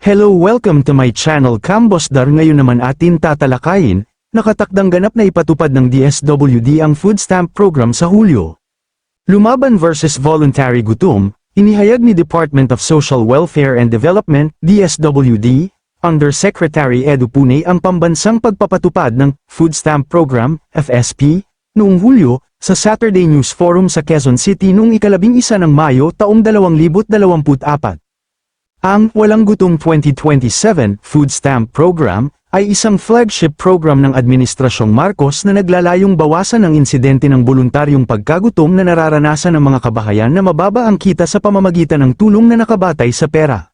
Hello welcome to my channel Kambosdar ngayon naman atin tatalakayin, nakatakdang ganap na ipatupad ng DSWD ang food stamp program sa Hulyo. Lumaban versus voluntary gutom, inihayag ni Department of Social Welfare and Development, DSWD, Undersecretary Edu Pune ang pambansang pagpapatupad ng Food Stamp Program, FSP, noong Hulyo, sa Saturday News Forum sa Quezon City noong ikalabing isa ng Mayo taong 2024. Ang Walang Gutom 2027 Food Stamp Program ay isang flagship program ng Administrasyong Marcos na naglalayong bawasan ang insidente ng voluntaryong pagkagutom na nararanasan ng mga kabahayan na mababa ang kita sa pamamagitan ng tulong na nakabatay sa pera.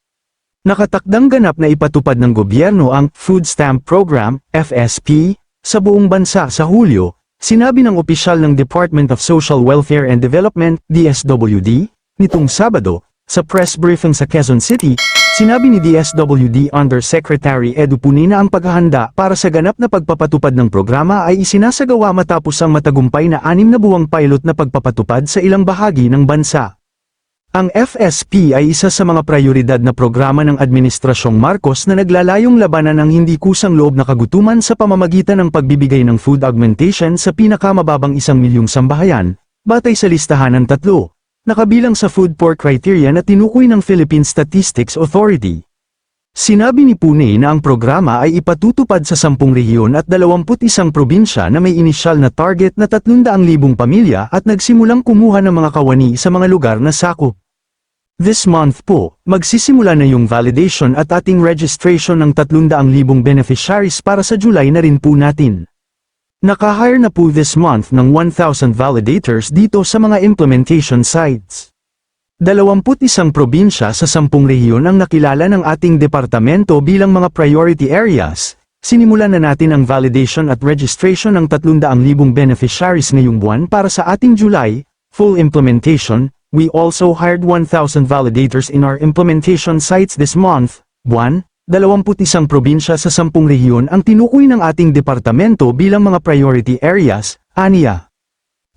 Nakatakdang ganap na ipatupad ng gobyerno ang Food Stamp Program, FSP, sa buong bansa sa Hulyo, sinabi ng opisyal ng Department of Social Welfare and Development, DSWD, nitong Sabado, sa press briefing sa Quezon City, sinabi ni DSWD Undersecretary Edu Puni na ang paghahanda para sa ganap na pagpapatupad ng programa ay isinasagawa matapos ang matagumpay na anim na buwang pilot na pagpapatupad sa ilang bahagi ng bansa. Ang FSP ay isa sa mga prioridad na programa ng Administrasyong Marcos na naglalayong labanan ang hindi kusang loob na kagutuman sa pamamagitan ng pagbibigay ng food augmentation sa pinakamababang isang milyong sambahayan, batay sa listahan ng tatlo, nakabilang sa food poor criteria na tinukoy ng Philippine Statistics Authority. Sinabi ni Pune na ang programa ay ipatutupad sa 10 rehiyon at 21 probinsya na may inisyal na target na 300,000 pamilya at nagsimulang kumuha ng mga kawani sa mga lugar na sakop. This month po, magsisimula na yung validation at ating registration ng 300,000 beneficiaries para sa July na rin po natin. Nakahire na po this month ng 1,000 validators dito sa mga implementation sites. 21 probinsya sa 10 rehiyon ang nakilala ng ating departamento bilang mga priority areas. Sinimulan na natin ang validation at registration ng 300,000 beneficiaries ngayong buwan para sa ating July, full implementation, we also hired 1,000 validators in our implementation sites this month, buwan, 21 probinsya sa 10 rehiyon ang tinukoy ng ating departamento bilang mga priority areas, aniya.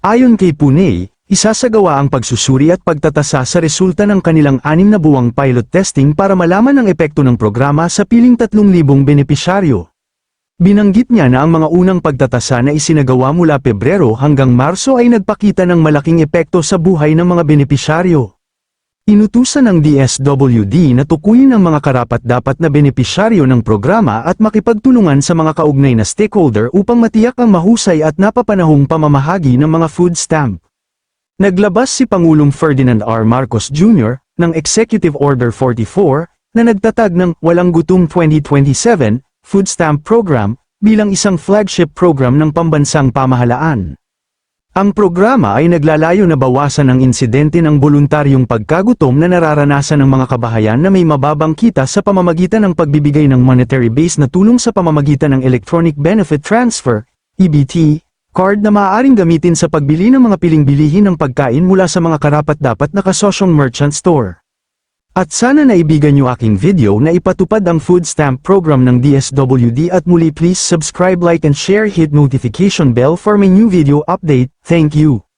Ayon kay Pune, isasagawa ang pagsusuri at pagtatasa sa resulta ng kanilang anim na buwang pilot testing para malaman ang epekto ng programa sa piling 3,000 benepisyaryo. Binanggit niya na ang mga unang pagtatasa na isinagawa mula Pebrero hanggang Marso ay nagpakita ng malaking epekto sa buhay ng mga benepisyaryo. Inutusan ng DSWD na tukuyin ang mga karapat-dapat na benepisyaryo ng programa at makipagtulungan sa mga kaugnay na stakeholder upang matiyak ang mahusay at napapanahong pamamahagi ng mga food stamp. Naglabas si Pangulong Ferdinand R. Marcos Jr. ng Executive Order 44 na nagtatag ng Walang Gutom 2027 Food Stamp Program bilang isang flagship program ng pambansang pamahalaan. Ang programa ay naglalayo na bawasan ang insidente ng voluntaryong pagkagutom na nararanasan ng mga kabahayan na may mababang kita sa pamamagitan ng pagbibigay ng monetary base na tulong sa pamamagitan ng Electronic Benefit Transfer, EBT, card na maaaring gamitin sa pagbili ng mga piling bilihin ng pagkain mula sa mga karapat-dapat na kasosyong merchant store. At sana naibigan niyo aking video na ipatupad ang food stamp program ng DSWD at muli please subscribe like and share hit notification bell for my new video update, thank you.